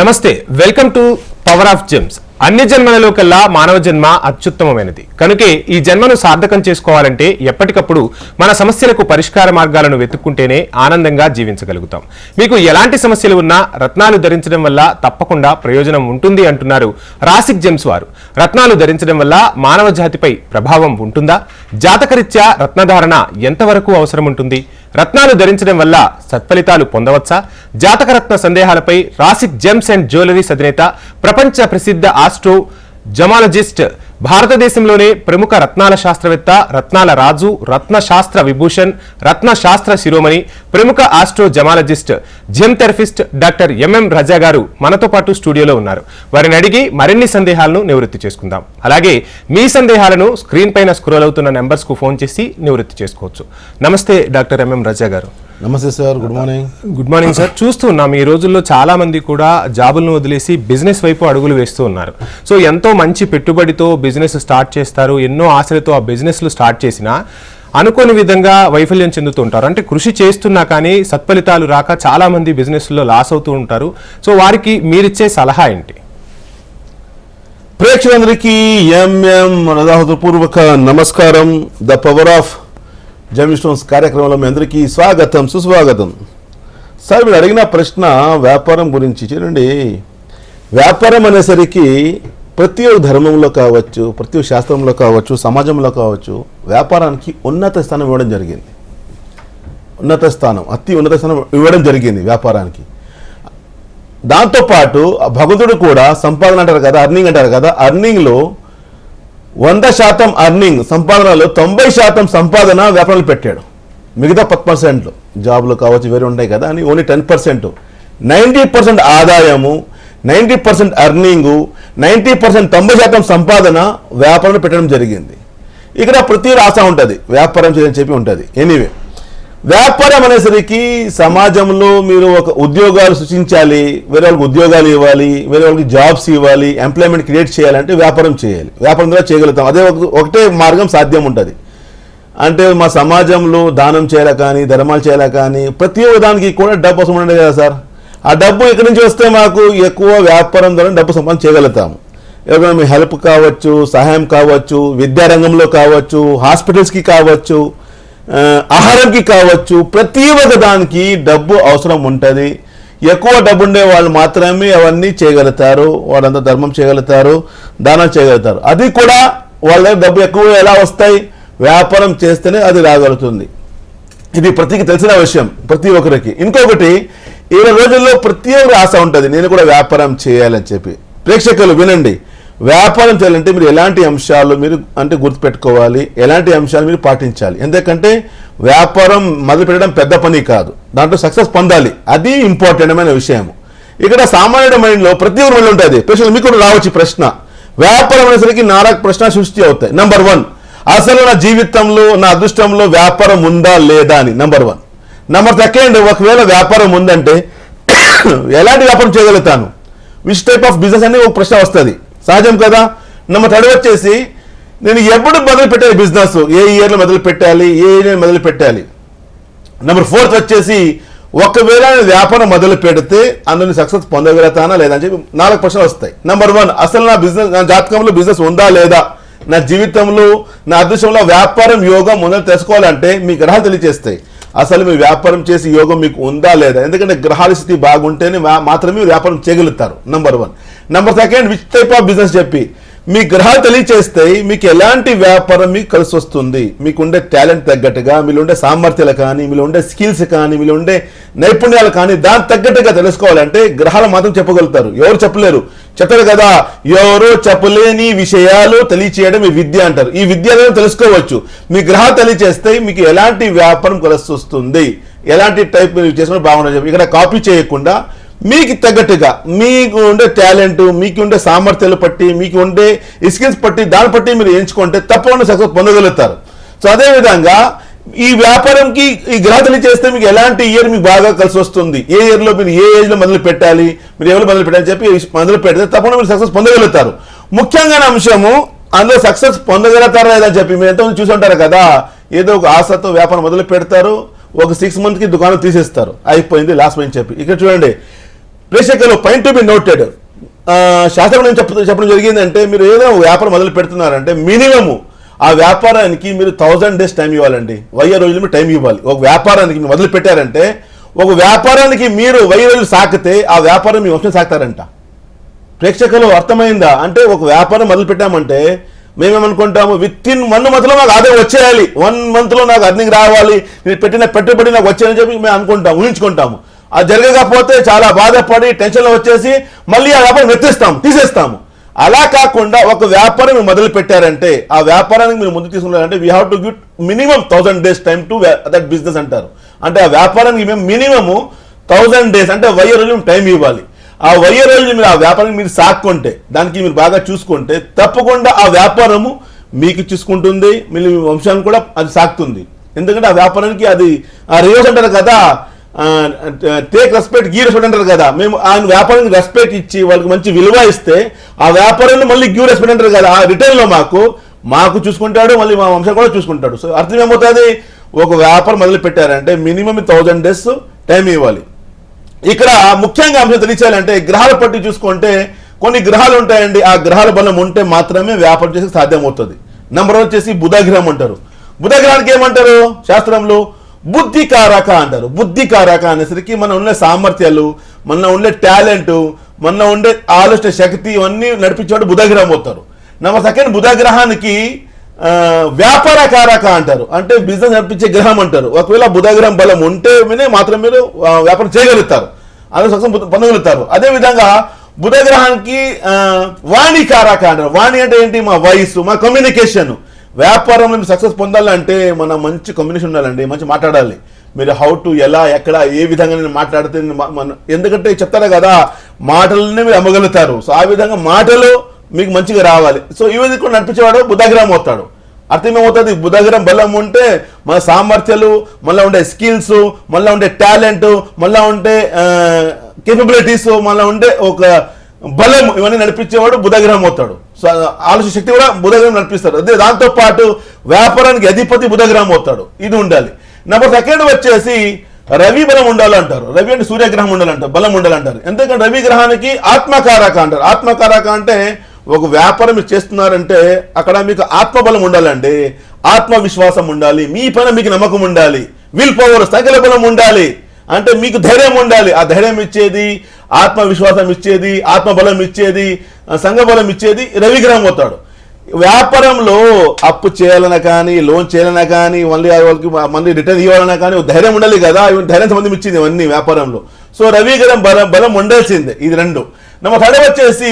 నమస్తే welcome to power of gems. అన్ని జన్మలలో కల్లా మానవ జన్మ అత్యుత్తమమైనది. కనుకే ఈ జన్మను సార్థకం చేసుకోవాలంటే ఎప్పటికప్పుడు మన సమస్యలకు పరిష్కార మార్గాలను వెతుక్కుంటేనే ఆనందంగా జీవించగలుగుతాం. మీకు ఎలాంటి సమస్యలు ఉన్నా రత్నాలు ధరించడం వల్ల తప్పకుండా ప్రయోజనం ఉంటుంది అంటున్నారు రాసిక్ జెమ్స్ వారు. రత్నాలు ధరించడం వల్ల మానవ జాతిపై ప్రభావం ఉంటుందా? జాతకరీత్యా రత్నధారణ ఎంతవరకు అవసరం ఉంటుంది రత్నాలు ధరించడం వల్ల సత్ఫలితాలు పొందవచ్చా? జాతకరత్న సందేహాలపై రాసిక్ జెమ్స్ అండ్ జ్యువెలరీస్ అధినేత ప్రపంచ ప్రసిద్ధ ఆస్ట్రో జమాలజిస్ట్ భారతదేశంలోనే ప్రముఖ రత్నాల శాస్త్రవేత్త రత్నాల రాజు రత్న శాస్త్ర విభూషణ్ రత్న శాస్త్ర శిరోమణి ప్రముఖ astro gemologist gem therapist doctor M M Raza garu మనతో పాటు స్టూడియోలో ఉన్నారు. వారిని అడిగి మరిన్ని సందేహాలను నివృత్తి చేసుకుందాం. అలాగే మీ సందేహాలను స్క్రీన్ పైన స్క్రోల్ అవుతున్న నెంబర్స్కు ఫోన్ చేసి నివృత్తి చేసుకోవచ్చు. నమస్తే డాక్టర్ ఎంఎం రజా గారు. నమస్తే sir good morning. Good morning sir. చూస్తున్నాం ఈ రోజుల్లో చాలా మంది కూడా జాబులను వదిలేసి బిజినెస్ వైపు అడుగులు వేస్తూ ఉన్నారు. సో ఎంతో మంచి పెట్టుబడితో బిజినెస్ స్టార్ట్ చేస్తారు ఎన్నో ఆశలతో ఆ బిజినెస్లు స్టార్ట్ చేసినా అనుకోని విధంగా వైఫల్యం చెందుతూ ఉంటారు. అంటే కృషి చేస్తున్నా కానీ సత్ఫలితాలు రాక చాలా మంది బిజినెస్లో లాస్ అవుతూ ఉంటారు. సో వారికి మీరిచ్చే సలహా ఏంటి? ప్రేక్షకులందరికీ ఎంఎం హృదయపూర్వక నమస్కారం. ద పవర్ ఆఫ్ జమిస్టోన్స్ కార్యక్రమంలో మీ అందరికీ స్వాగతం సుస్వాగతం. సార్ మీరు అడిగిన ప్రశ్న వ్యాపారం గురించి చూడండి. వ్యాపారం అనేసరికి ప్రతి ఒక్క ధర్మంలో కావచ్చు ప్రతి ఒక్క శాస్త్రంలో కావచ్చు సమాజంలో కావచ్చు వ్యాపారానికి ఉన్నత స్థానం ఇవ్వడం జరిగింది. ఉన్నత స్థానం అతి ఉన్నత స్థానం ఇవ్వడం జరిగింది వ్యాపారానికి. దాంతోపాటు ఆ భగవంతుడు కూడా సంపాదన అంటారు కదా అర్నింగ్ అంటారు కదా అర్నింగ్లో వంద శాతం అర్నింగ్ సంపాదనలో తొంభై శాతం సంపాదన వ్యాపారాలు పెట్టాడు. మిగతా పది పర్సెంట్ జాబ్లు కావచ్చు వేరే ఉంటాయి కదా అని only ten percent. Ninety percent ఆదాయము ninety percent earning ninety percent తొంభై శాతం సంపాదన వ్యాపారం పెట్టడం జరిగింది. ఇక్కడ ప్రతి రాస ఉంటుంది. వ్యాపారం చేయని చెప్పి ఉంటుంది. ఎనీవే వ్యాపారం అనేసరికి సమాజంలో మీరు ఒక ఉద్యోగాలు సృష్టించాలి వేరే వాళ్ళకి ఉద్యోగాలు ఇవ్వాలి వేరే వాళ్ళకి జాబ్స్ ఇవ్వాలి ఎంప్లాయ్మెంట్ క్రియేట్ చేయాలంటే వ్యాపారం చేయాలి. వ్యాపారం ద్వారా చేయగలుగుతాం. అదే ఒకటే మార్గం సాధ్యం ఉంటుంది. అంటే మా సమాజంలో దానం చేయాలి కానీ ధర్మాలు చేయాలి కానీ ప్రతి ఒక్క దానికి కూడా డబ్బు అవసరం ఉండదు కదా సార్. ఆ డబ్బు ఇక్కడి నుంచి వస్తే మాకు ఎక్కువ వ్యాపారం ద్వారా డబ్బు సంపాదన చేయగలుగుతాము. ఎవరైనా మీ హెల్ప్ కావచ్చు సహాయం కావచ్చు విద్యారంగంలో కావచ్చు హాస్పిటల్స్కి కావచ్చు ఆహారంకి కావచ్చు ప్రతి ఒక్క దానికి డబ్బు అవసరం ఉంటుంది. ఎక్కువ డబ్బు ఉండే వాళ్ళు మాత్రమే అవన్నీ చేయగలుగుతారు. వాళ్ళంతా ధర్మం చేయగలుగుతారు దానం చేయగలుగుతారు. అది కూడా వాళ్ళ డబ్బు ఎక్కువ ఎలా వస్తాయి? వ్యాపారం చేస్తేనే అది రాగలుగుతుంది. ఇది ప్రతికి తెలిసిన విషయం ప్రతి ఒక్కరికి. ఇంకొకటి ఈ రోజుల్లో ప్రతి ఒక్కరు ఆశ ఉంటుంది. నేను కూడా వ్యాపారం చేయాలని చెప్పి. ప్రేక్షకులు వినండి. వ్యాపారం చేయాలంటే మీరు ఎలాంటి అంశాలు మీరు అంటే గుర్తుపెట్టుకోవాలి ఎలాంటి అంశాలు మీరు పాటించాలి. ఎందుకంటే వ్యాపారం మొదలు పెట్టడం పెద్ద పని కాదు. దాంట్లో సక్సెస్ పొందాలి. అది ఇంపార్టెంట్ విషయం. ఇక్కడ సామాన్యుడి మైండ్లో ప్రతి ఒక్కరు మైండ్ ఉంటుంది. ప్రేక్షకులు మీకు కూడా రావచ్చు ప్రశ్న. వ్యాపారం అనేసరికి నాలుగు ప్రశ్న సృష్టి అవుతాయి. నంబర్ వన్ అసలు నా జీవితంలో నా అదృష్టంలో వ్యాపారం ఉందా లేదా అని. నంబర్ వన్ నంబర్ సెకండ్ ఒకవేళ వ్యాపారం ఉందంటే ఎలాంటి వ్యాపారం చేయగలుగుతాను? విచ్ టైప్ ఆఫ్ బిజినెస్ అనేది ఒక ప్రశ్న వస్తుంది. సహజం కదా? నమ్మ తడి వచ్చేసి నేను ఎప్పుడు మొదలు పెట్టాలి బిజినెస్ ఏ ఇయర్లో మొదలు పెట్టాలి? ఏ ఇయర్ మొదలు పెట్టాలి? నెంబర్ ఫోర్త్ వచ్చేసి ఒకవేళ నేను వ్యాపారం మొదలు పెడితే అందులో సక్సెస్ పొందగలుగుతానా లేదా అని చెప్పి నాలుగు ప్రశ్నలు వస్తాయి. నెంబర్ వన్ అసలు నా బిజినెస్ నా జాతకంలో బిజినెస్ ఉందా లేదా? నా జీవితంలో నా అదృష్టంలో వ్యాపారం యోగం ఉందని తెలుసుకోవాలంటే మీ గ్రహాలు తెలియజేస్తాయి. అసలు మీ వ్యాపారం చేసి యోగం మీకు ఉందా లేదా? ఎందుకంటే గ్రహాల స్థితి బాగుంటేనే మాత్రమే వ్యాపారం చేయగలుగుతారు number one number second which type of business చెప్పి? మీ గ్రహాలు తెలియచేస్తాయి మీకు ఎలాంటి వ్యాపారం మీకు కలిసి వస్తుంది? మీకు ఉండే టాలెంట్ తగ్గట్టుగా మీలో ఉండే సామర్థ్యాలు కానీ మీలో ఉండే స్కిల్స్ కానీ మీలో ఉండే నైపుణ్యాలు కానీ దాని తగ్గట్టుగా తెలుసుకోవాలంటే గ్రహాలు మాత్రం చెప్పగలుగుతారు. ఎవరు చెప్పలేరు. చెప్తారు కదా ఎవరు చెప్పలేని విషయాలు తెలియచేయడం ఈ విద్య అంటారు. ఈ విద్య తెలుసుకోవచ్చు. మీ గ్రహాలు తెలియచేస్తే మీకు ఎలాంటి వ్యాపారం కలిసి వస్తుంది? ఎలాంటి టైప్ మీరు చేసుకుని బాగుండదు ఇక్కడ కాపీ చేయకుండా మీకు తగ్గట్టుగా మీకు ఉండే టాలెంట్ మీకు ఉండే సామర్థ్యాలు పట్టి మీకు ఉండే స్కిల్స్ పట్టి దాన్ని బట్టి మీరు ఎంచుకుంటే తప్పకుండా సక్సెస్ పొందగలుగుతారు. సో అదే విధంగా ఈ వ్యాపారంకి ఈ గ్రాతలు చేస్తే మీకు ఎలాంటి ఇయర్ మీకు బాగా కలిసి వస్తుంది? ఏ ఇయర్లో మీరు ఏ ఏజ్లో మొదలు పెట్టాలి? మీరు ఎవరు మొదలు పెట్టాలని చెప్పి మొదలు పెడితే తప్పకుండా మీరు సక్సెస్ పొందగలుగుతారు. ముఖ్యంగా అంశము అందులో సక్సెస్ పొందగలుగుతారా లేదని చెప్పి మీరు ఎంతమంది చూసి ఉంటారు కదా ఏదో ఒక ఆశతో వ్యాపారం మొదలు పెడతారు ఒక సిక్స్ మంత్కి దుకాణం తీసేస్తారు. అయిపోయింది లాస్ట్ మంత్ చెప్పి. ఇక్కడ చూడండి ప్రేక్షకులు పాయింట్ టు బి నోటెడ్ శాస్త్రం నేను చెప్ప చెప్పడం జరిగిందంటే మీరు ఏదో వ్యాపారం మొదలు పెడుతున్నారంటే మినిమము ఆ వ్యాపారానికి మీరు థౌజండ్ డేస్ టైం ఇవ్వాలండి. వెయ్యి రోజులు మీరు టైం ఇవ్వాలి. ఒక వ్యాపారానికి మీరు మొదలు పెట్టారంటే ఒక వ్యాపారానికి మీరు వెయ్యి రోజులు సాకితే ఆ వ్యాపారం మీ వంశం సాకుతారంట. ప్రేక్షకులు అర్థమైందా? అంటే ఒక వ్యాపారం మొదలు పెట్టామంటే మేమేమనుకుంటాము విత్ ఇన్ వన్ మంత్లో నాకు ఆదాయం వచ్చేయాలి. వన్ మంత్లో నాకు అర్నింగ్ రావాలి. నేను పెట్టిన పెట్టుబడి నాకు వచ్చేయని చెప్పి మేము అనుకుంటాం ఊహించుకుంటాము. అది జరగకపోతే చాలా బాధపడి టెన్షన్లో వచ్చేసి మళ్ళీ ఆ వ్యాపారం వెత్తిస్తాం తీసేస్తాము. అలా కాకుండా ఒక వ్యాపారం మీరు మొదలు పెట్టారంటే ఆ వ్యాపారానికి మీరు ముందు తీసుకున్నారంటే we have to give minimum thousand days time to that business అంటారు. అంటే ఆ వ్యాపారానికి మేము మినిమము థౌసండ్ డేస్ అంటే వెయ్యి రోజులు టైం ఇవ్వాలి. ఆ వెయ్యి రోజులు మీరు ఆ వ్యాపారం మీరు సాక్కుంటే దానికి మీరు బాగా చూసుకుంటే తప్పకుండా ఆ వ్యాపారము మీకు చూసుకుంటుంది మీ వంశానికి కూడా అది సాకుతుంది. ఎందుకంటే ఆ వ్యాపారానికి అది ఆ రివర్స్ అంటారు కదా టేక్ రెస్పెక్ట్ గీ రెస్పెక్ట్ అంటారు కదా. మేము ఆ వ్యాపారానికి రెస్పెక్ట్ ఇచ్చి వాళ్ళకి మంచి విలువ ఇస్తే ఆ వ్యాపారాన్ని మళ్ళీ గివ్ రెస్పెక్ట్ అంటారు కదా. ఆ రిటర్న్లో మాకు మాకు చూసుకుంటాడు మళ్ళీ మా వంశం కూడా చూసుకుంటాడు. సో అర్థం ఏమవుతుంది? ఒక వ్యాపారం మొదలు పెట్టారంటే మినిమం థౌజండ్ డేస్ టైం ఇవ్వాలి. ఇక్కడ ముఖ్యంగా అంశం తెలియాలంటే గ్రహాల పట్టి చూసుకుంటే కొన్ని గ్రహాలు ఉంటాయండి. ఆ గ్రహాల బలం ఉంటే మాత్రమే వ్యాపారం చేసి సాధ్యమవుతుంది. నెంబర్ వన్ వచ్చేసి బుధగ్రహం అంటారు. బుధగ్రహానికి ఏమంటారు? శాస్త్రంలో బుద్ధికారక అంటారు బుద్ధికారక అనేసరికి మన ఉండే సామర్థ్యాలు మన ఉండే టాలెంట్ మన ఉండే ఆలోచన శక్తి ఇవన్నీ నడిపించేవాడు బుధగ్రహం పోతారు నమ్మ సెకండ్ బుధగ్రహానికి వ్యాపార కారక అంటారు అంటే బిజినెస్ నడిపించే గ్రహం అంటారు. ఒకవేళ బుధగ్రహం బలం ఉంటే మాత్రం మీరు వ్యాపారం చేయగలుగుతారు. అందులో సక్సెస్ పొందగలుగుతారు. అదే విధంగా బుధగ్రహానికి వాణి కారక అంటారు వాణి అంటే ఏంటి? మా వాయిస్ మా కమ్యూనికేషన్ వ్యాపారంలో మీరు సక్సెస్ పొందాలంటే మన మంచి కమ్యూనికేషన్ ఉండాలండి మంచి మాట్లాడాలి. మీరు హౌ టు ఎలా ఎక్కడ ఏ విధంగా నేను మాట్లాడితే ఎందుకంటే చెప్తారు కదా మాటలనే మీరు అమ్మగలుగుతారు. సో ఆ విధంగా మాటలు మీకు మంచిగా రావాలి. సో ఈ విధంగా కూడా నడిపించేవాడు బుధగ్రహం అవుతాడు. అర్థం ఏమవుతుంది? బుధగ్రహం బలం ఉంటే మన సామర్థ్యాలు మళ్ళీ ఉండే స్కిల్స్ మళ్ళీ ఉండే టాలెంట్ మళ్ళీ ఉండే కేపబిలిటీస్ మళ్ళీ ఉండే ఒక బలం ఇవన్నీ నడిపించేవాడు బుధగ్రహం అవుతాడు. ఆలోచన శక్తి కూడా బుధగ్రహం నడిపిస్తాడు. అదే దాంతో పాటు వ్యాపారానికి అధిపతి బుధగ్రహం అవుతాడు. ఇది ఉండాలి. నెంబర్ సెకండ్ వచ్చేసి రవి బలం ఉండాలంటారు. రవి అంటే సూర్యగ్రహం ఉండాలంటారు బలం ఉండాలంటారు. ఎందుకంటే రవి గ్రహానికి ఆత్మకారక అంటారు. ఆత్మకారక అంటే ఒక వ్యాపారం మీరు చేస్తున్నారంటే అక్కడ మీకు ఆత్మబలం ఉండాలండి. ఆత్మవిశ్వాసం ఉండాలి. మీ పైన మీకు నమ్మకం ఉండాలి. విల్ పవర్ సకల బలం ఉండాలి. అంటే మీకు ధైర్యం ఉండాలి. ఆ ధైర్యం ఇచ్చేది ఆత్మవిశ్వాసం ఇచ్చేది ఆత్మబలం ఇచ్చేది సంఘబలం ఇచ్చేది రవిగ్రహం అవుతాడు వ్యాపారంలో అప్పు చేయాలన్నా కానీ లోన్ చేయాలన్నా కానీ మళ్ళీ వాళ్ళకి మళ్ళీ రిటర్న్ ఇవ్వాలన్నా కానీ ధైర్యం ఉండాలి కదా. ఇవన్నీ ధైర్యం సంబంధం ఇచ్చింది ఇవన్నీ వ్యాపారంలో. సో రవిగ్రహం బలం బలం ఉండాల్సిందే ఇది రెండు. నమ్మ థర్డ్ వచ్చేసి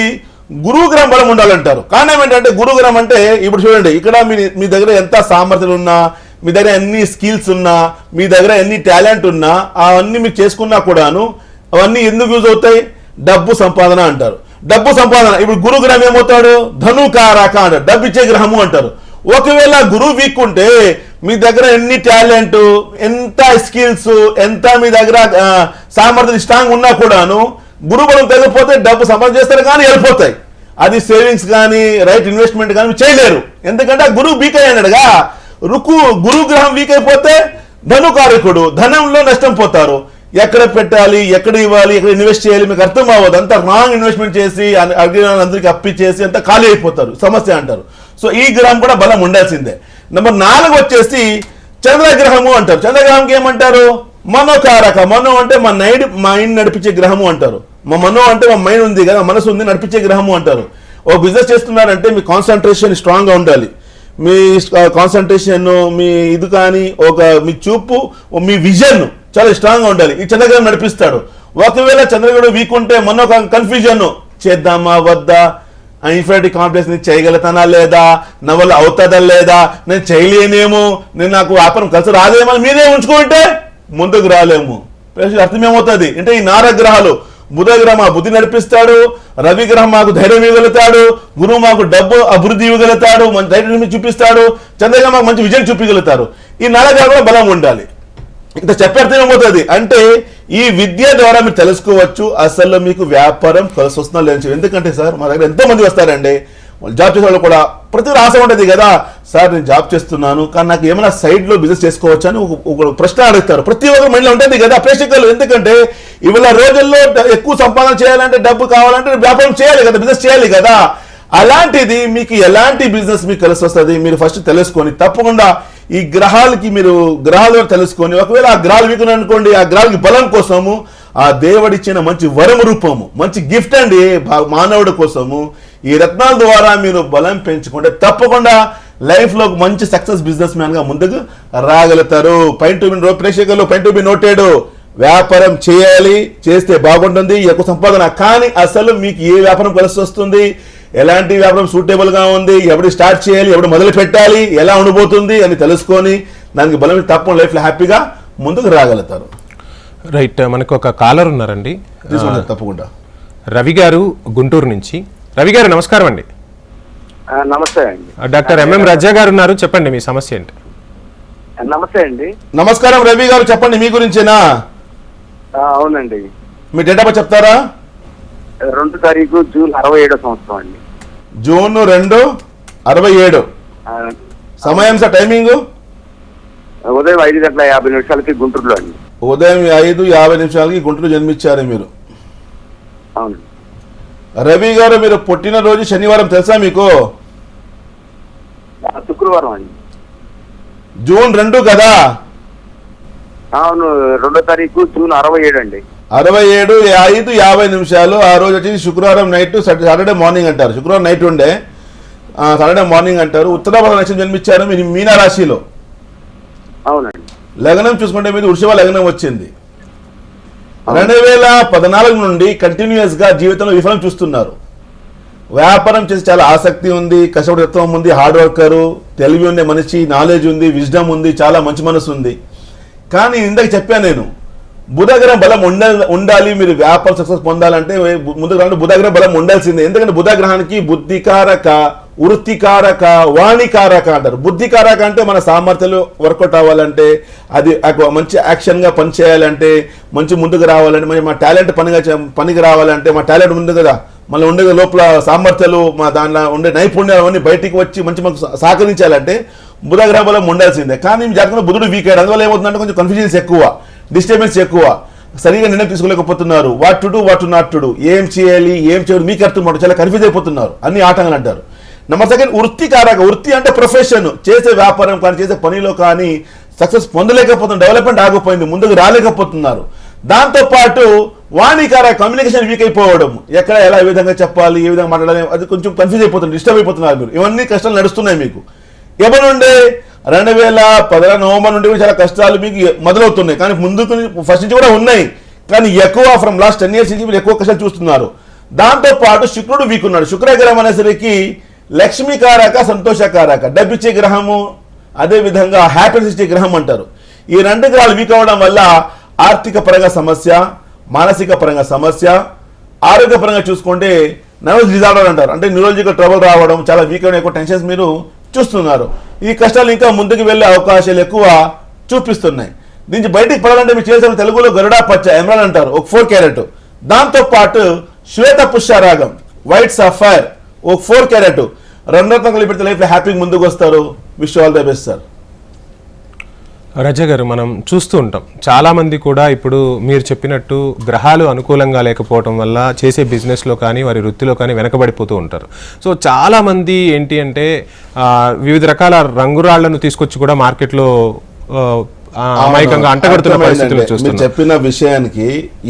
గురుగ్రహం బలం ఉండాలంటారు. కారణం ఏంటంటే గురుగ్రహం అంటే ఇప్పుడు చూడండి ఇక్కడ మీ మీ దగ్గర ఎంత సామర్థ్యం ఉన్నా మీ దగ్గర ఎన్ని స్కిల్స్ ఉన్నా మీ దగ్గర ఎన్ని టాలెంట్ ఉన్నా అవన్నీ మీరు చేసుకున్నా కూడాను అవన్నీ ఎందుకు యూజ్ అవుతాయి? డబ్బు సంపాదన అంటారు. డబ్బు సంపాదన. ఇప్పుడు గురు గ్రహం ఏమవుతాడు? ధనుకారక అంటారు డబ్బు ఇచ్చే గ్రహము అంటారు. ఒకవేళ గురువు వీక్ ఉంటే మీ దగ్గర ఎన్ని టాలెంట్ ఎంత స్కిల్స్ ఎంత మీ దగ్గర సామర్థ్యం స్ట్రాంగ్ ఉన్నా కూడాను గురు బలం తగ్గిపోతే డబ్బు సంపాదన చేస్తారు కానీ వెళ్ళిపోతాయి. అది సేవింగ్స్ కానీ రైట్ ఇన్వెస్ట్మెంట్ కానీ చేయలేరు. ఎందుకంటే ఆ గురువు వీక్ అయ్యాడుగా రుకు గురుగ్రహం వీక్ అయిపోతే ధనుకారకుడు ధనంలో నష్టం పోతారు. ఎక్కడ పెట్టాలి ఎక్కడ ఇవ్వాలి ఎక్కడ ఇన్వెస్ట్ చేయాలి మీకు అర్థం అవ్వదు. అంతా రాంగ్ ఇన్వెస్ట్మెంట్ చేసి అన్- అడిగిన అప్పించేసి అప్పిచ్చేసి అంతా ఖాళీ అయిపోతారు. సమస్య అంటారు. సో ఈ గ్రహం కూడా బలం ఉండాల్సిందే. నెంబర్ నాలుగు వచ్చేసి చంద్రగ్రహము అంటారు. చంద్రగ్రహంకి ఏమంటారు? మనోకారక. మనో అంటే మా నైడ్ మైండ్ నడిపించే గ్రహము అంటారు. మా మనో అంటే మా మైండ్ ఉంది కదా మనసు ఉంది నడిపించే గ్రహము అంటారు. ఓ బిజినెస్ చేస్తున్నారంటే మీ కాన్సన్ట్రేషన్ స్ట్రాంగ్గా ఉండాలి. మీ కాన్సన్ట్రేషన్ మీ ఇది కానీ ఒక మీ చూపు మీ విజన్ చాలా స్ట్రాంగ్గా ఉండాలి. ఈ చంద్రగ్రహం నడిపిస్తాడు. ఒకవేళ చంద్రగ్రహం వీక్ ఉంటే మన కన్ఫ్యూజన్ చేద్దామా వద్దా? ఇన్ఫినిటీ కాంప్లెక్స్ నేను చేయగలుగుతానా లేదా? నా వల్ల అవుతుందా లేదా? నేను చేయలేనేమో? నేను నాకు వ్యాపారం కలిసి రాదేమో మీరే ఉంచుకుంటే ముందుకు రాలేము. అర్థం ఏమవుతుంది? అంటే ఈ నారగ్రహాలు బుధగ్రహం మా బుద్ధి నడిపిస్తాడు రవి గ్రహం మాకు ధైర్యం ఇవ్వగలుగుతాడు గురువు మాకు డబ్బు అభివృద్ధి ఇవ్వగలుగుతాడు మంచి ధైర్యం చూపిస్తాడు చంద్రగ్రహం మాకు మంచి విజయం చూపించగలుగుతారు. ఈ నరగ్రహం కూడా బలం ఉండాలి. ఇంత చెప్పే అర్థం ఏమవుతుంది అంటే ఈ విద్య ద్వారా మీరు తెలుసుకోవచ్చు అసలు మీకు వ్యాపారం కలిసి వస్తుందా లేదు ఎందుకంటే సార్ మా దగ్గర ఎంతమంది వస్తారండి. వాళ్ళు జాబ్ చేసే వాళ్ళు కూడా ప్రతి ఆశ ఉంటుంది కదా. సార్ నేను జాబ్ చేస్తున్నాను కానీ నాకు ఏమైనా సైడ్లో బిజినెస్ చేసుకోవచ్చు అని ఒక- ప్రశ్న అడుగుతారు. ప్రతి ఒక్కరు మళ్ళీ ఉంటుంది కదా ప్రేక్షకులు. ఎందుకంటే ఇవాళ రోజుల్లో ఎక్కువ సంపాదన చేయాలంటే డబ్బు కావాలంటే వ్యాపారం చేయాలి కదా బిజినెస్ చేయాలి కదా. అలాంటిది మీకు ఎలాంటి బిజినెస్ మీకు కలిసి వస్తుంది? మీరు ఫస్ట్ తెలుసుకొని తప్పకుండా ఈ గ్రహాలకి మీరు గ్రహాలు తెలుసుకొని ఒకవేళ ఆ గ్రహాలు మీకు అనుకోండి ఆ గ్రహాలకి బలం కోసము ఆ దేవుడిచ్చిన మంచి వరం రూపము మంచి గిఫ్ట్ అండి మానవుడి కోసము ఈ రత్నాల ద్వారా మీరు బలం పెంచుకుంటే తప్పకుండా లైఫ్లో మంచి సక్సెస్ బిజినెస్ మ్యాన్గా ముందుకు రాగలుగుతారు. పైన టు బిన్ ప్రేక్షకులు పైన టు బి నోటెడ్ వ్యాపారం చేయాలి చేస్తే బాగుంటుంది ఎక్కువ సంపాదన. కానీ అసలు మీకు ఏ వ్యాపారం కలిసి వస్తుంది? ఎలాంటి వ్యాపారం సూటబుల్గా ఉంది? ఎప్పుడు స్టార్ట్ చేయాలి? ఎప్పుడు మొదలు పెట్టాలి? ఎలా ఉండబోతుంది? అని తెలుసుకొని దానికి బలం తప్పకుండా లైఫ్లో హ్యాపీగా ముందుకు రాగలుగుతారు. రైట్. మనకు ఒక కాలర్ ఉన్నారండి. తప్పకుండా. రవి గారు గుంటూరు నుంచి. రవి గారు నమస్కారం అండి. నమస్తే అండి. డాక్టర్ ఎంఎం రజా గారు ఉన్నారు. చెప్పండి మీ సమస్య ఏంటి? నమస్తే అండి. నమస్కారం రవి గారు. చెప్పండి మీ గురించేనా? ఆ, అవునండి. మీ డేట్ ఆఫ్ బర్త్ చెప్తారా? రెండు తారీఖు జూన్ అరవై ఏడో సంవత్సరం అండి. జూన్ రెండు అరవై ఏడు. సమయం సార్ టైమింగ్? ఉదయం ఐదు గంటల యాభై నిమిషాలకి గుంటూరులో అండి. ఉదయం ఐదు యాభై నిమిషాలకి గుంటూరు జన్మించారు మీరు. అవును. రవి గారు మీరు పుట్టినరోజు శనివారం తెలుసా మీకు? శుక్రవారం అండి. జూన్ రెండు కదా? అవును రెండో తారీఖు జూన్ అరవై ఏడు అండి. అరవై ఏడు ఐదు యాభై నిమిషాలు. ఆ రోజు వచ్చి శుక్రవారం నైట్ సాటర్డే మార్నింగ్ అంటారు. శుక్రవారం నైట్ ఉండే సాటర్డే మార్నింగ్ అంటారు. ఉత్తరాభారత నక్షత్రం జన్మించారు మీరు మీనా రాశిలో. అవునండి. లగ్నం చూసుకుంటే మీద వృషభ లగ్నం వచ్చింది. రెండు వేల పద్నాలుగు నుండి కంటిన్యూస్గా జీవితంలో విఫలం చూస్తున్నారు. వ్యాపారం చేసి చాలా ఆసక్తి ఉంది కష్టపడి తత్వం ఉంది హార్డ్ వర్కరు తెలివి ఉండే మనిషి నాలెడ్జ్ ఉంది విజ్డమ్ ఉంది చాలా మంచి మనసు ఉంది. కానీ ఇందాక చెప్పాను నేను బుధగ్రహం బలం ఉండ ఉండాలి మీరు వ్యాపారం సక్సెస్ పొందాలంటే బు- ముందు గ్రహంలో బలం ఉండాల్సిందే. ఎందుకంటే బుధగ్రహానికి బుద్ధికారక వృత్తికారక వాణికారక అంటారు. బుద్ధికారక అంటే మన సామర్థ్యాలు వర్కౌట్ అవ్వాలంటే అది మంచి యాక్షన్గా పనిచేయాలంటే పని చేయాలంటే మంచి ముందుకు రావాలంటే మరి మా టాలెంట్ పనిగా పనికి రావాలంటే మా టాలెంట్ ఉంది కదా. మళ్ళీ ఉండే లోపల సామర్థ్యాలు మా దాంట్లో ఉండే నైపుణ్యాలు అవన్నీ బయటికి వచ్చి మంచి మాకు సహ- సహకరించాలంటే బుధగ్రహ బలం ఉండాల్సిందే. కానీ మీ జాతకంలో బుధుడు వీక్ అయ్యాడు. అందువల్ల ఏమవుతుందంటే కొంచెం కన్ఫ్యూజన్స్ ఎక్కువ. డిస్టర్బెన్స్ ఎక్కువ. సరిగా నిర్ణయం తీసుకోలేకపోతున్నారు. What to do what to not to do ఏం చేయాలి ఏం చేయాలి మీకు అర్థం మాట చాలా కన్ఫ్యూజ్ అయిపోతున్నారు. అన్ని ఆటంకాలు అంటారు. నెంబర్ సెకండ్ వృత్తికారక వృత్తి అంటే ప్రొఫెషన్ చేసే వ్యాపారం కానీ చేసే పనిలో కానీ సక్సెస్ పొందలేకపోతున్నారు. డెవలప్మెంట్ ఆగిపోయింది ముందుకు రాలేకపోతున్నారు. దాంతో పాటు వాణికార కమ్యూనికేషన్ వీక్ అయిపోవడం. ఎక్కడ ఎలా ఏ విధంగా చెప్పాలి ఏ విధంగా మాట్లాడాలి అది కొంచెం కన్ఫ్యూజ్ అయిపోతుంది డిస్టర్బ్ అయిపోతున్నారు మీరు. ఇవన్నీ కష్టాలు నడుస్తున్నాయి మీకు. ఎవరి నుండి? రెండు వేల పదహారు నవంబర్ నుండి కూడా చాలా కష్టాలు మీకు మొదలవుతున్నాయి. కానీ ముందుకు ఫస్ట్ నుంచి కూడా ఉన్నాయి. కానీ ఎక్కువ ఫ్రమ్ లాస్ట్ టెన్ ఇయర్స్ నుంచి మీరు ఎక్కువ కష్టాలు చూస్తున్నారు. దాంతో పాటు శుక్రుడు వీక్ ఉన్నాడు. శుక్రగ్రహం అనేసరికి లక్ష్మీకారక సంతోషకారక డబ్బిచ్చే గ్రహము అదే విధంగా హ్యాపీనెస్ ఇచ్చే గ్రహం అంటారు. ఈ రెండు గ్రహాలు వీక్ అవ్వడం వల్ల ఆర్థిక పరంగా సమస్య మానసిక పరంగా సమస్య ఆరోగ్యపరంగా చూసుకుంటే నర్వస్ డిజార్డర్ అంటారు. అంటే న్యూరాలజికల్ ట్రబుల్ రావడం చాలా వీక్ అయిన ఎక్కువ టెన్షన్స్ మీరు చూస్తున్నారు. ఈ కష్టాలు ఇంకా ముందుకు వెళ్ళే అవకాశాలు ఎక్కువ చూపిస్తున్నాయి. దీనికి బయటికి పడాలంటే మీరు చేసిన తెలుగులో గరుడా పచ్చ ఎమరాల్ అంటారు ఒక ఫోర్ క్యారెట్. దాంతో పాటు శ్వేత పుష్యరాగం వైట్ సఫైర్ ఒక ఫోర్ క్యారెట్. రెండు రకాలు పెడితే లైఫ్ హ్యాపీగా ముందుకు వస్తారు. Wish all the best sir. Raza garu మనం చూస్తూ ఉంటాం. చాలా మంది కూడా ఇప్పుడు మీరు చెప్పినట్టు గ్రహాలు అనుకూలంగా లేకపోవడం వల్ల చేసే బిజినెస్లో కానీ వారి వృత్తిలో కానీ వెనకబడిపోతూ ఉంటారు. సో చాలా మంది ఏంటి అంటే వివిధ రకాల రంగురాళ్ళను తీసుకొచ్చి కూడా మార్కెట్లో అమాయకంగా అంటగడుతున్న పరిస్థితులు చూస్తున్నాం చెప్పిన విషయానికి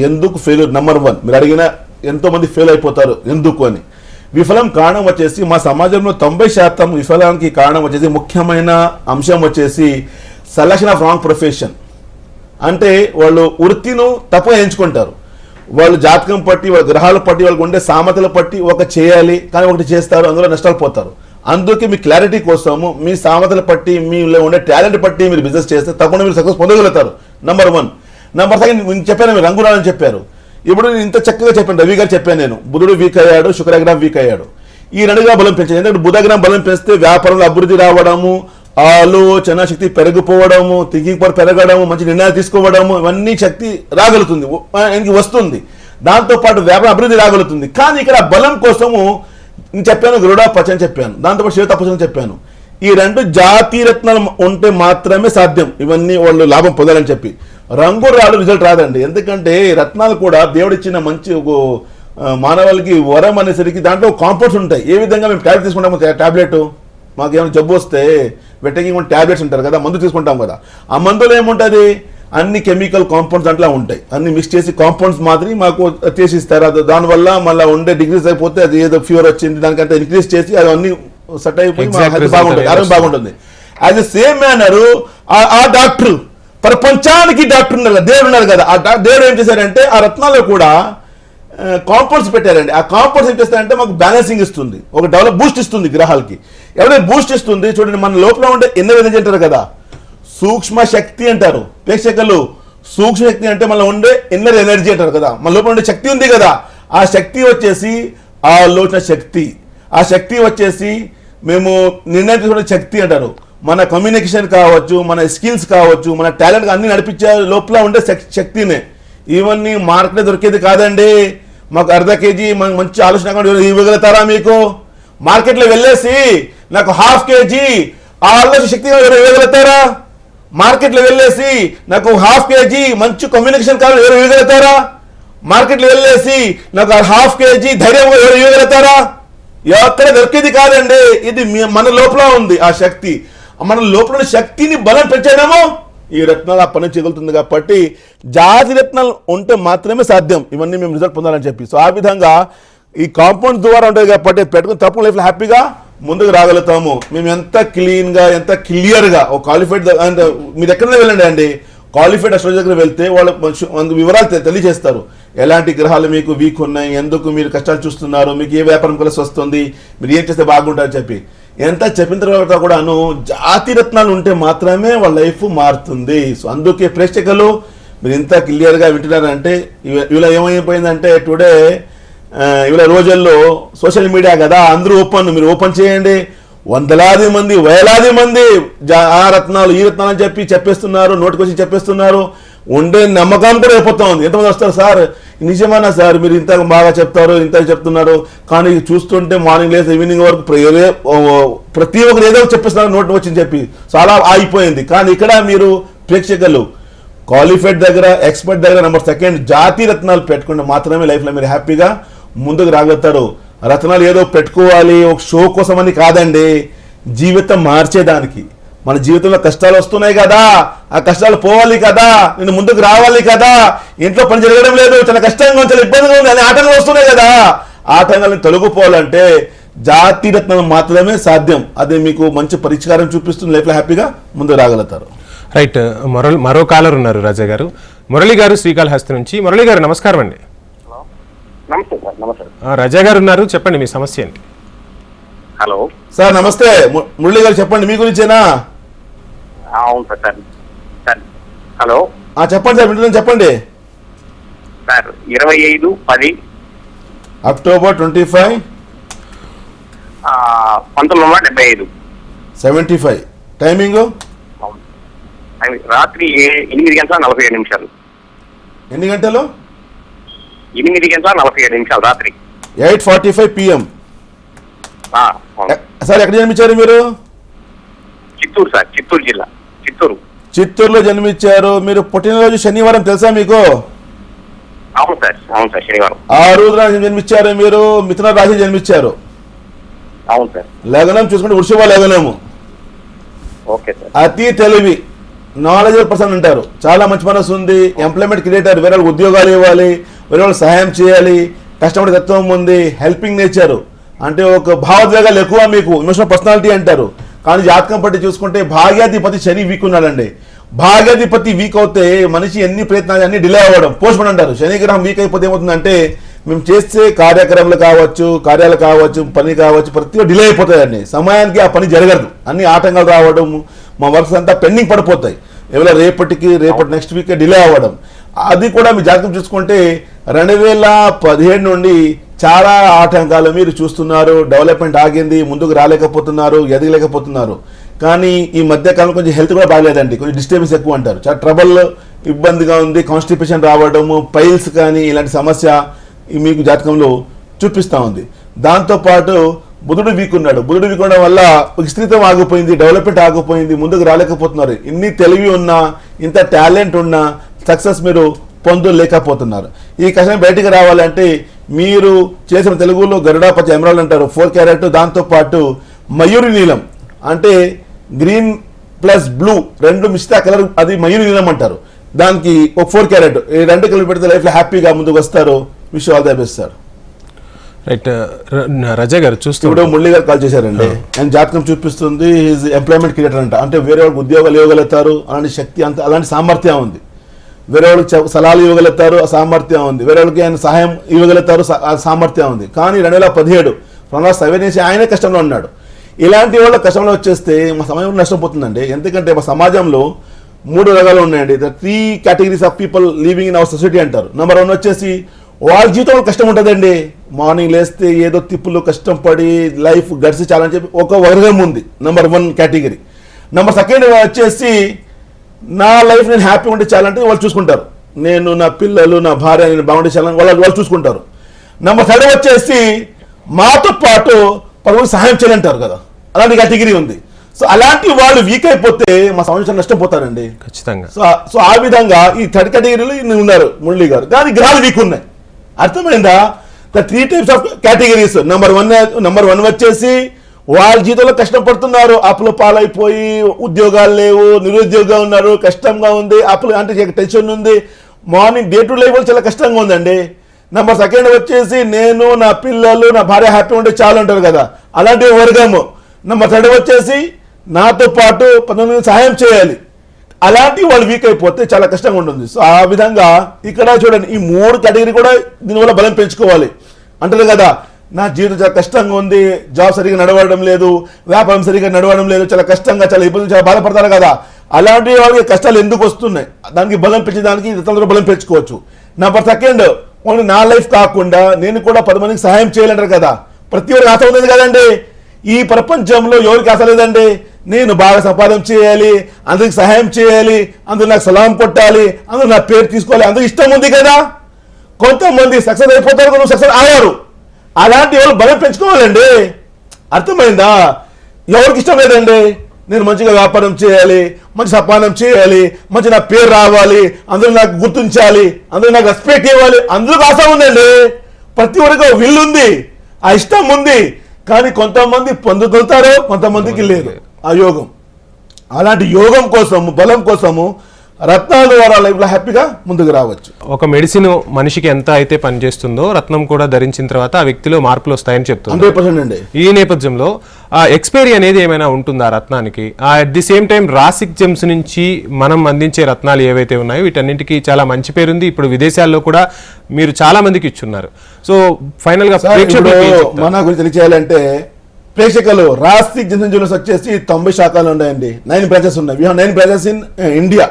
ఎందుకు ఫెయిల్యూర్ నెంబర్ వన్ మీరు అడిగిన ఎంతో మంది ఫెయిల్ అయిపోతారు ఎందుకు అని. విఫలం కారణం వచ్చేసి మా సమాజంలో తొంభై శాతం విఫలానికి కారణం వచ్చేసి ముఖ్యమైన అంశం వచ్చేసి సెలక్షన్ ఆఫ్ రాంగ్ ప్రొఫెషన్ అంటే వాళ్ళు వృత్తిను తప్పుగా ఎంచుకుంటారు. వాళ్ళు జాతకం పట్టి వాళ్ళ గ్రహాల పట్టి వాళ్ళకు ఉండే సామెతలు పట్టి ఒక చేయాలి కానీ ఒకటి చేస్తారు అందులో నష్టాలు పోతారు. అందుకే మీ క్లారిటీ కోసము మీ సామెతలు పట్టి మీలో ఉండే టాలెంట్ పట్టి మీరు బిజినెస్ చేస్తే తప్పకుండా మీరు సక్సెస్ పొందగలుగుతారు. నెంబర్ వన్ నెంబర్ సెకండ్ నేను చెప్పాను మీరు రంగురాలని చెప్పారు. ఇప్పుడు నేను ఇంత చక్కగా చెప్పాను రవి గారు చెప్పాను నేను. బుధుడు వీక్ అయ్యాడు శుక్రగ్రహం వీక్ అయ్యాడు. ఈ రెండుగా బలం పెంచాను ఎందుకంటే బుధగ్రహం బలం పెంచితే వ్యాపారంలో అభివృద్ధి రావడము ఆలోచన శక్తి పెరిగిపోవడము తిరిగి పెరగడము మంచి నిర్ణయాలు తీసుకోవడము ఇవన్నీ శక్తి రాగలుగుతుంది ఆయనకి వస్తుంది. దాంతో పాటు అభివృద్ధి రాగలుగుతుంది కానీ ఇక్కడ బలం కోసము నేను చెప్పాను గరుడా అని చెప్పాను. దాంతోపాటు శ్వేత పచ్చ అని చెప్పాను. ఈ రెండు జాతి రత్నాలు ఉంటే మాత్రమే సాధ్యం. ఇవన్నీ వాళ్ళు లాభం పొందాలని చెప్పి. రంగు రాడు రిజల్ట్ రాదండి. ఎందుకంటే ఈ రత్నాలు కూడా దేవుడిచ్చిన మంచి ఒక, మానవాళికి వరం అనేసరికి దాంట్లో కాంపౌండ్స్ ఉంటాయి. ఏ విధంగా మేము ట్యాబ్లెట్ తీసుకుంటాము ట్యాబ్లెట్ మాకు ఏమైనా జబ్బు వస్తే వెట్టకి టాబ్లెట్స్ ఉంటారు కదా మందు తీసుకుంటాం కదా. ఆ మందులో ఏముంటుంది? అన్ని కెమికల్ కాంపౌండ్స్ అట్లా ఉంటాయి. అన్ని మిక్స్ చేసి కాంపౌండ్స్ మాదిరి మాకు చేసి ఇస్తారు. అది దానివల్ల మళ్ళీ ఉండే డిగ్రీస్ అయిపోతే అది ఏదో ఫీవర్ వచ్చింది దానికంతా ఇంక్రీజ్ చేసి అది అన్ని సెట్ అయిపోయి బాగుంటుంది ఆరోగ్యం బాగుంటుంది. యాజ్ ఎ సేమ్ మేనర్ ఆ డాక్టర్ ప్రపంచానికి డాక్టర్ ఉన్నారు కదా దేవుడు ఉన్నారు కదా ఆ దేవుడు ఏం చేశారంటే ఆ రత్నాల్లో కూడా కాంపౌండ్స్ పెట్టారండి. ఆ కాంపౌండ్స్ ఏం చేస్తారంటే మాకు బ్యాలెన్సింగ్ ఇస్తుంది. ఒక డెవలప్ బూస్ట్ ఇస్తుంది గ్రహాలకి. ఎవరైనా బూస్ట్ ఇస్తుంది చూడండి మన లోపల ఉండే ఎన్నో విధంగా అంటారు కదా. సూక్ష్మ శక్తి అంటారు. ప్రేక్షకులు సూక్ష్మ శక్తి అంటే మన ఉండే ఇన్నర్ ఎనర్జీ అంటారు కదా. మన లోపల ఉండే శక్తి ఉంది కదా. ఆ శక్తి వచ్చేసి ఆ ఆలోచన శక్తి. ఆ శక్తి వచ్చేసి మేము నిర్ణయించుకునే శక్తి అంటారు. మన కమ్యూనికేషన్ కావచ్చు మన స్కిల్స్ కావచ్చు మన టాలెంట్ అన్ని నడిపించే లోపల ఉండే శక్- శక్తినే. ఇవన్నీ మార్కెట్లో దొరికేది కాదండి. మాకు అర్ధ కేజీ మంచి ఆలోచన ఇవ్వగలుగుతారా మీకు? మార్కెట్లో వెళ్ళేసి నాకు హాఫ్ కేజీ ఆ ఆలోచన శక్తి ఇవ్వగలుగుతారా? మార్కెట్లో వెళ్ళేసి నాకు హాఫ్ కేజీ మంచి కమ్యూనికేషన్ కావాలి ఎవరు ఇవ్వగలుగుతారా? మార్కెట్లో వెళ్ళేసి నాకు హాఫ్ కేజీ ధైర్యం ఎవరు ఇవ్వగలుగుతారా? ఎక్కడ దొరికేది కాదండి. ఇది మన లోపల ఉంది ఆ శక్తి. మన లోపల శక్తిని బలం పెంచడము ఈ రత్నాలు ఆ పని చేయగలుగుతుంది కాబట్టి జాతి రత్నాలు ఉంటే మాత్రమే సాధ్యం. ఇవన్నీ మేము రిజల్ట్ పొందాలని చెప్పి. సో ఆ విధంగా ఈ కాంపౌండ్ ద్వారా ఉంటుంది కాబట్టి పెట్టుకుని తప్పకుండా లైఫ్లో హ్యాపీగా ముందుకు రాగలుగుతాము. మేము ఎంత క్లీన్గా ఎంత క్లియర్గా ఒక క్వాలిఫైడ్ అంటే మీరు ఎక్కడైనా వెళ్ళండి అండి. క్వాలిఫైడ్ అస్ట్రాలజీ దగ్గర వెళ్తే వాళ్ళు మంచి వివరాలు తెలియజేస్తారు. ఎలాంటి గ్రహాలు మీకు వీక్ ఉన్నాయి ఎందుకు మీరు కష్టాలు చూస్తున్నారు మీకు ఏ వ్యాపారం కలిసి వస్తుంది మీరు ఏం చేస్తే బాగుంటారని చెప్పి. ఎంత చెప్పిన తర్వాత కూడాను జాతి రత్నాలు ఉంటే మాత్రమే వాళ్ళ లైఫ్ మారుతుంది. సో అందుకే ప్రేక్షకులు మీరు ఇంత క్లియర్గా వింటున్నారంటే ఇలా ఏమైపోయిందంటే టుడే ఇవాళ రోజుల్లో సోషల్ మీడియా కదా అందరూ ఓపెన్ మీరు ఓపెన్ చేయండి. వందలాది మంది వేలాది మంది జా- ఆ రత్నాలు ఈ రత్నాలు అని చెప్పి చెప్పేస్తున్నారు నోటికొచ్చి చెప్పేస్తున్నారు. ఉండే నమ్మకం కూడా అయిపోతా ఉంది. ఎంతమంది వస్తారు? సార్ నిజమేనా సార్? మీరు ఇంత బాగా చెప్తారు ఇంత చెప్తున్నారు. కానీ చూస్తుంటే మార్నింగ్ లేదు ఈవినింగ్ వరకు ఓ- ప్రతి ఒక్కరు ఏదో ఒకటి చెప్పేస్తున్నారు వచ్చింది చెప్పి. చాలా ఆగిపోయింది. కానీ ఇక్కడ మీరు ప్రేక్షకులు క్వాలిఫైడ్ దగ్గర ఎక్స్పర్ట్ దగ్గర నెంబర్ సెకండ్ జాతి రత్నాలు పెట్టుకుంటే మాత్రమే లైఫ్లో మీరు హ్యాపీగా ముందుకు రాగలుగుతారు. రత్నాలు ఏదో పెట్టుకోవాలి ఒక షో కోసం అని కాదండి. జీవితం మార్చేదానికి. మన జీవితంలో కష్టాలు వస్తున్నాయి కదా. ఆ కష్టాలు పోవాలి కదా. నేను ముందుకు రావాలి కదా. ఇంట్లో పని జరగడం లేదు. చాలా కష్టంగా చాలా ఇబ్బందిగా ఉంది అనే ఆటంకాలు వస్తున్నాయి కదా. ఆటంకాలను తొలగిపోవాలంటే జాతి రత్నం మాత్రమే సాధ్యం. అది మీకు మంచి పరిష్కారం చూపిస్తుంది లైఫ్లో హ్యాపీగా ముందుకు రాగలుగుతారు. రైట్ మరో మరో కాలర్ ఉన్నారు రాజా గారు. మురళి గారు శ్రీకాళహస్తి నుంచి. మురళి గారు నమస్కారం అండి. నమస్తే సార్ నమస్తే. రాజా గారు ఉన్నారు. చెప్పండి మీ సమస్య ఏంటి? హలో. సార్ నమస్తే. మురళి గారు చెప్పండి మీ గురించేనా? అవును సార్ సార్. సార్. హలో? ఆ, చెప్పండి సార్ వింటున్నాను చెప్పండి. సార్ ఇరవై ఐదు పది. October twenty five. పంతొమ్మిది వందల డెబ్బై ఐదు. Seventy five. టైమింగ్? రాత్రి ఏ- ఎనిమిది గంటల నలభై ఏడు నిమిషాలు. ఎన్ని గంటలు? ఎనిమిది గంటల నలభై ఏడు నిమిషాలు రాత్రి. Eight forty five PM. ఆ, అవును. సార్ ఎక్కడ జన్మించారు మీరు? చిత్తూరు సార్ చిత్తూరు జిల్లా. చిత్తూరు. చిత్తూరులో జన్మించారు. మీరు పుట్టినరోజు శనివారం తెలుసా మీకు? అవును సార్ అవును సార్ శనివారం. ఆ రోజు రాశి జన్మించారు మీరు మిథున రాశి జన్మించారు. అవును సార్. లగ్నం చూసుకుంటే వృషభ లగ్నము ఓకే సార్. అతి తెలివి నాలెడ్జ్ పర్సన్ అంటారు. చాలా మంచి మనసు ఉంది. ఎంప్లాయ్మెంట్ క్రియేటర్ వేరే వాళ్ళకి ఉద్యోగాలు ఇవ్వాలి వేరే వాళ్ళు సహాయం చేయాలి కష్టపడే తత్వం ఉంది హెల్పింగ్ నేచర్ అంటే ఒక భావోద్వేగాలు ఎక్కువ మీకు ఇమోషనల్ పర్సనాలిటీ అంటారు. కానీ జాతకం పట్టి చూసుకుంటే భాగ్యాధిపతి శని వీక్ ఉన్నాడండి. భాగ్యాధిపతి వీక్ అవుతే మనిషి ఎన్ని ప్రయత్నాలు అన్ని డిలే అవ్వడం పోస్ట్మన్ అంటారు. శనిగ్రహం వీక్ అయిపోతే ఏమవుతుందంటే మేము చేసే కార్యక్రమాలు కావచ్చు కార్యాలు కావచ్చు పని కావచ్చు ప్రతి డిలే అయిపోతాయండి. సమయానికి ఆ పని జరగదు. అన్ని ఆటంకాలు రావడం మా వర్క్స్ అంతా పెండింగ్ పడిపోతాయి. ఎవరో రేపటికి రేపటి నెక్స్ట్ వీక్ డిలే అవ్వడం. అది కూడా మీ జాతకం చూసుకుంటే రెండు వేల పదిహేడు నుండి చాలా ఆటంకాలు మీరు చూస్తున్నారు. డెవలప్మెంట్ ఆగింది ముందుకు రాలేకపోతున్నారు ఎదగలేకపోతున్నారు. కానీ ఈ మధ్య కాలం కొంచెం హెల్త్ కూడా బాగలేదండి. కొంచెం డిస్టర్బెన్స్ ఎక్కువ అంటారు. చాలా ట్రబుల్ ఇబ్బందిగా ఉంది. కాన్స్టిపేషన్ రావడము పైల్స్ కానీ ఇలాంటి సమస్య మీకు జాతకంలో చూపిస్తూ ఉంది. దాంతోపాటు బుధుడు వీక్ ఉన్నాడు. బుధుడు వీక్ ఉండడం వల్ల విస్తృతం ఆగిపోయింది డెవలప్మెంట్ ఆగిపోయింది ముందుకు రాలేకపోతున్నారు. ఇన్ని తెలివి ఉన్నా ఇంత టాలెంట్ ఉన్నా సక్సెస్ మీరు పొందలేకపోతున్నారు. ఈ కష్టం బయటికి రావాలంటే మీరు చేసిన తెలుగులో గరుడాపతి ఎమరాల్ అంటారు ఫోర్ క్యారెట్ దాంతో పాటు మయూరి నీలం. అంటే గ్రీన్ ప్లస్ బ్లూ రెండు మిస్తా కలర్ అది మయూరి నీలం అంటారు. దానికి ఒక ఫోర్ క్యారెట్ ఈ రెండు కలిపి పెడితే లైఫ్లో హ్యాపీగా ముందుకు వస్తారు. Wish all the best sir. Right Raza garu చూస్తూ ఇప్పుడు మురళి గారు కాల్ చేశారండి. ఆయన జాతకం చూపిస్తుంది ఎంప్లాయ్మెంట్ క్రియేటర్ అంట. అంటే వేరే వాళ్ళకి ఉద్యోగాలు ఇవ్వగలుగుతారు అలాంటి శక్తి అంత అలాంటి సామర్థ్యం ఉంది. వేరే వాళ్ళకి సలహాలు ఇవ్వగలుగుతారు ఆ సామర్థ్యం ఉంది. వేరే వాళ్ళకి ఆయన సహాయం ఇవ్వగలుగుతారు సామర్థ్యం ఉంది. కానీ రెండు వేల పదిహేడు ప్రణాళిక సెవెన్ చేసి ఆయనే కష్టంలో ఉన్నాడు. ఇలాంటి వాళ్ళ కష్టంలో వచ్చేస్తే మా సమయం నష్టపోతుందండి ఎందుకంటే మా సమాజంలో మూడు రకాలు ఉన్నాయండి. The three categories of people living in our society అంటారు. నెంబర్ వన్ వచ్చేసి వాళ్ళ జీవితంలో కష్టం ఉంటుందండి. మార్నింగ్ లేస్తే ఏదో తిప్పులు కష్టం పడి లైఫ్ గడిచి చాలని చెప్పి ఒక వర్గం ఉంది. Number one category. Number second వచ్చేసి నా లైఫ్ నేను హ్యాపీ ఉంటే చాలంటే వాళ్ళు చూసుకుంటారు. నేను నా పిల్లలు నా భార్య నేను బాగుంటే చాలని వాళ్ళు వాళ్ళు చూసుకుంటారు. నెంబర్ థర్డ్ వచ్చేసి మాతో పాటు పదవి సహాయం చేయాలంటారు కదా. అలాంటి కేటగిరీ ఉంది. సో అలాంటి వాళ్ళు వీక్ అయిపోతే మా సమాజం నష్టపోతారండి ఖచ్చితంగా. సో సో ఆ విధంగా ఈ థర్డ్ కేటగిరీలో ఇన్ని ఉన్నారు మురళి గారు. కానీ గ్రహాలు వీక్ ఉన్నాయి. అర్థమైందా? The three types of categories number one number one వచ్చేసి వాళ్ళ జీవితంలో కష్టపడుతున్నారు అప్పులు పాలైపోయి ఉద్యోగాలు లేవు నిరుద్యోగంగా ఉన్నారు కష్టంగా ఉంది అప్పులు అంటే టెన్షన్ ఉంది. మార్నింగ్ డే టు లైఫ్ చాలా కష్టంగా ఉందండి. నెంబర్ సెకండ్ వచ్చేసి నేను నా పిల్లలు నా భార్య హ్యాపీ ఉంటే చాలు అంటారు కదా. అలాంటి వర్గము. నెంబర్ థర్డ్ వచ్చేసి నాతో పాటు పంతొమ్మిది సహాయం చేయాలి. అలాంటి వాళ్ళు వీక్ అయిపోతే చాలా కష్టంగా ఉంటుంది. సో ఆ విధంగా ఇక్కడ చూడండి ఈ మూడు కేటగిరీ కూడా దీనివల్ల బలం పెంచుకోవాలి. అంటారు కదా నా జీవితం చాలా కష్టంగా ఉంది. జాబ్ సరిగా నడవడం లేదు. వ్యాపారం సరిగా నడవడం లేదు. చాలా కష్టంగా చాలా ఇబ్బంది చాలా బాధపడతారు కదా. అలాంటి వాళ్ళకి కష్టాలు ఎందుకు వస్తున్నాయి? దానికి బలం పెంచడానికి ఇతరులు బలం పెంచుకోవచ్చు. నెంబర్ సెకండ్ ఓన్లీ నా లైఫ్ కాకుండా నేను కూడా పది మందికి సహాయం చేయాలంటారు కదా. ప్రతి ఒక్కరికి ఆశ ఉంది కదండి. ఈ ప్రపంచంలో ఎవరికి ఆశ లేదండి? నేను బాగా సంపాదన చేయాలి అందరికి సహాయం చేయాలి అందరూ నాకు సలాం కొట్టాలి అందరూ నా పేరు తీసుకోవాలి అందరూ ఇష్టం ఉంది కదా. కొంతమంది సక్సెస్ అయిపోతారు కొంత సక్సెస్ అయ్యారు అలాంటి వాళ్ళు బలం పెంచుకోవాలండి. అర్థమైందా? ఎవరికి ఇష్టం లేదండి. నేను మంచిగా వ్యాపారం చేయాలి మంచి సపానం చేయాలి మంచి నా పేరు రావాలి అందరూ నాకు గుర్తించాలి అందరూ నాకు రెస్పెక్ట్ ఇవ్వాలి అందరికి ఆశ ఉందండి. ప్రతి ఒక్కరికి ఒక విల్లు ఉంది ఆ ఇష్టం ఉంది కానీ కొంతమంది పొందుతుంటారు కొంతమందికి లేదు ఆ యోగం. అలాంటి యోగం కోసము బలం కోసము రత్నాల ద్వారా లైఫ్లో హ్యాపీగా ముందుకు రావచ్చు. ఒక మెడిసిన్ మనిషికి ఎంత అయితే పనిచేస్తుందో రత్నం కూడా ధరించిన తర్వాత ఆ వ్యక్తిలో మార్పులు వస్తాయని చెప్తుంది హండ్రెడ్ పర్సెంట్ అండి. ఈ నేపథ్యంలో ఆ ఎక్స్పైరీ అనేది ఏమైనా ఉంటుందా ఆ రత్నానికి? At the same time Rasik gems నుంచి మనం అందించే రత్నాలు ఏవైతే ఉన్నాయో వీటన్నింటికి చాలా మంచి పేరుంది ఇప్పుడు విదేశాల్లో కూడా మీరు చాలా మందికి ఇచ్చున్నారు. సో ఫైనల్గా సార్, ప్రేక్షకులకు ఏం ఇప్పుడు చెప్తారు? మన గురించి తెలియచేయాలంటే ప్రేక్షకులు రాస్తిక్ జనరల్ జ్యువెలర్స్ వచ్చేసి తొంభై శాఖలు ఉన్నాయండి. నైన్ బ్రాంచెస్ ఉన్నాయి. We nine branches in India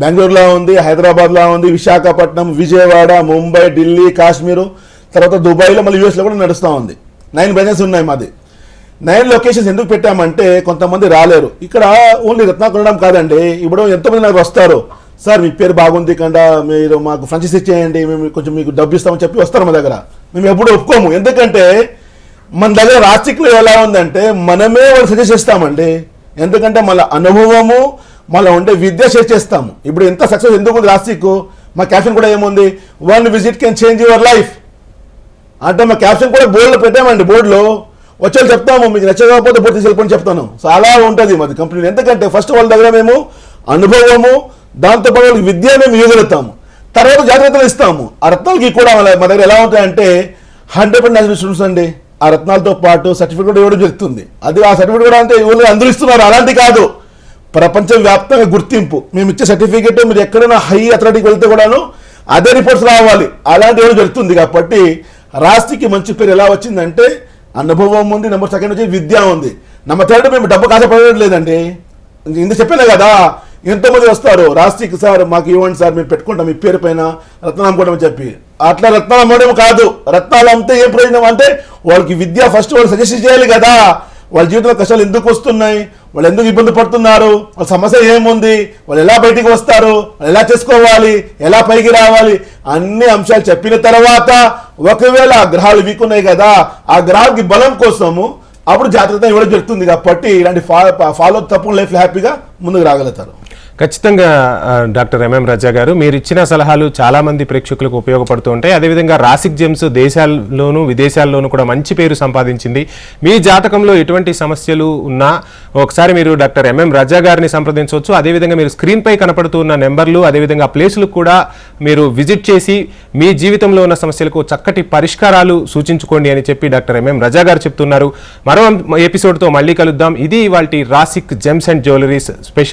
బెంగళూరులో ఉంది హైదరాబాద్లో ఉంది విశాఖపట్నం విజయవాడ ముంబై ఢిల్లీ కాశ్మీరు తర్వాత దుబాయ్లో మళ్ళీ యూఎస్లో కూడా నడుస్తూ ఉంది. నైన్ బ్రాంచెస్ ఉన్నాయి మాది. నైన్ లొకేషన్స్ ఎందుకు పెట్టామంటే కొంతమంది రాలేరు. ఇక్కడ ఓన్లీ రత్నాకుండం కాదండి. ఇప్పుడు ఎంతమంది నాకు వస్తారు. సార్ మీ పేరు బాగుంది కండ మీరు మాకు ఫ్రాంచైజీ చేయండి మేము కొంచెం మీకు డబ్బు ఇస్తామని చెప్పి వస్తారు మా దగ్గర. మేము ఎప్పుడు ఒప్పుకోము. ఎందుకంటే మన దగ్గర రాష్ట్రికులు ఎలా ఉందంటే మనమే వాళ్ళు సజెస్ట్ చేస్తామండి. ఎందుకంటే మన అనుభవము మళ్ళీ ఉండే విద్య షేర్ చేస్తాము. ఇప్పుడు ఎంత సక్సెస్ ఎందుకు ఉంది రాష్ట్రిక్ మా క్యాప్షన్ కూడా ఏముంది? One visit can change your life అంటే మా క్యాప్షన్ కూడా బోర్డులో పెట్టామండి బోర్డులో వచ్చేది చెప్తాము మీకు నచ్చకపోతే బోర్డు తీసి చెప్తాను. సో అలా ఉంటుంది మాది కంపెనీ ఎందుకంటే ఫస్ట్ వాళ్ళ దగ్గర మేము అనుభవము దాంతోపాటు వాళ్ళకి విద్య మేము ఇవ్వగలుగుతాము తర్వాత జాగ్రత్తలు ఇస్తాము. ఆ రత్నాలకి కూడా మా దగ్గర ఎలా ఉంటాయంటే హండ్రెడ్ పర్సెంట్ నేషనల్ స్టూడెంట్స్ అండి. ఆ రత్నాలతో పాటు సర్టిఫికేట్ కూడా ఇవ్వడం జరుగుతుంది. అది ఆ సర్టిఫికేట్ కూడా అంటే ఎవరు అందరూ ఇస్తున్నారు. అలాంటి కాదు. ప్రపంచవ్యాప్తంగా గుర్తింపు. మేము ఇచ్చే సర్టిఫికేట్ మీరు ఎక్కడైనా హై అథ్లెటిక్ వెళ్తే కూడాను అదే రిపోర్ట్స్ రావాలి. అలాంటి ఏదో జరుగుతుంది కాబట్టి రాష్ట్రకి మంచి పేరు ఎలా వచ్చిందంటే అనుభవం ఉంది నెంబర్ సెకండ్ వచ్చి విద్య ఉంది. నెంబర్ థర్డ్ మేము డబ్బు కాసపడడం లేదండి. ఇంత చెప్పాను కదా ఎంతోమంది వస్తారు రాష్ట్రీకి సార్ మాకు ఇవ్వండి సార్ మేము పెట్టుకుంటాం మీ పేరు పైన రత్నం చెప్పి. అట్లా రత్నాలు అమ్మడం కాదు. రత్నాలు అమ్మితే ఏం ప్రయోజనం అంటే వాళ్ళకి విద్య ఫస్ట్ వాళ్ళు సజెస్ట్ చేయాలి కదా. వాళ్ళ జీవితంలో కష్టాలు ఎందుకు వస్తున్నాయి? వాళ్ళు ఎందుకు ఇబ్బంది పడుతున్నారు? వాళ్ళ సమస్య ఏముంది? వాళ్ళు ఎలా బయటికి వస్తారు? వాళ్ళు ఎలా చేసుకోవాలి? ఎలా పైకి రావాలి? అన్ని అంశాలు చెప్పిన తర్వాత ఒకవేళ ఆ గ్రహాలు వీకున్నాయి కదా ఆ గ్రహాలకి బలం కోసము అప్పుడు జాగ్రత్త ఇవ్వడం జరుగుతుంది కాబట్టి ఇలాంటి ఫాలో తప్పకుండా లైఫ్ హ్యాపీగా ముందుకు రాగలుగుతారు. ఖచ్చితంగా డాక్టర్ ఎంఎం రజా గారు మీరు ఇచ్చిన సలహాలు చాలామంది ప్రేక్షకులకు ఉపయోగపడుతూ ఉంటాయి. అదేవిధంగా రాసిక్ జెమ్స్ దేశాల్లోనూ విదేశాల్లోనూ కూడా మంచి పేరు సంపాదించింది. మీ జాతకంలో ఎటువంటి సమస్యలు ఉన్నా ఒకసారి మీరు డాక్టర్ ఎంఎం రజా గారిని సంప్రదించవచ్చు. అదేవిధంగా మీరు స్క్రీన్పై కనపడుతూ ఉన్న నెంబర్లు అదేవిధంగా ప్లేసులకు కూడా మీరు విజిట్ చేసి మీ జీవితంలో ఉన్న సమస్యలకు చక్కటి పరిష్కారాలు సూచించుకోండి అని చెప్పి డాక్టర్ ఎంఎం రజా గారు చెప్తున్నారు. మరో ఎపిసోడ్తో మళ్ళీ కలుద్దాం. ఇది ఇవాళ Rasik gems and jewelleries special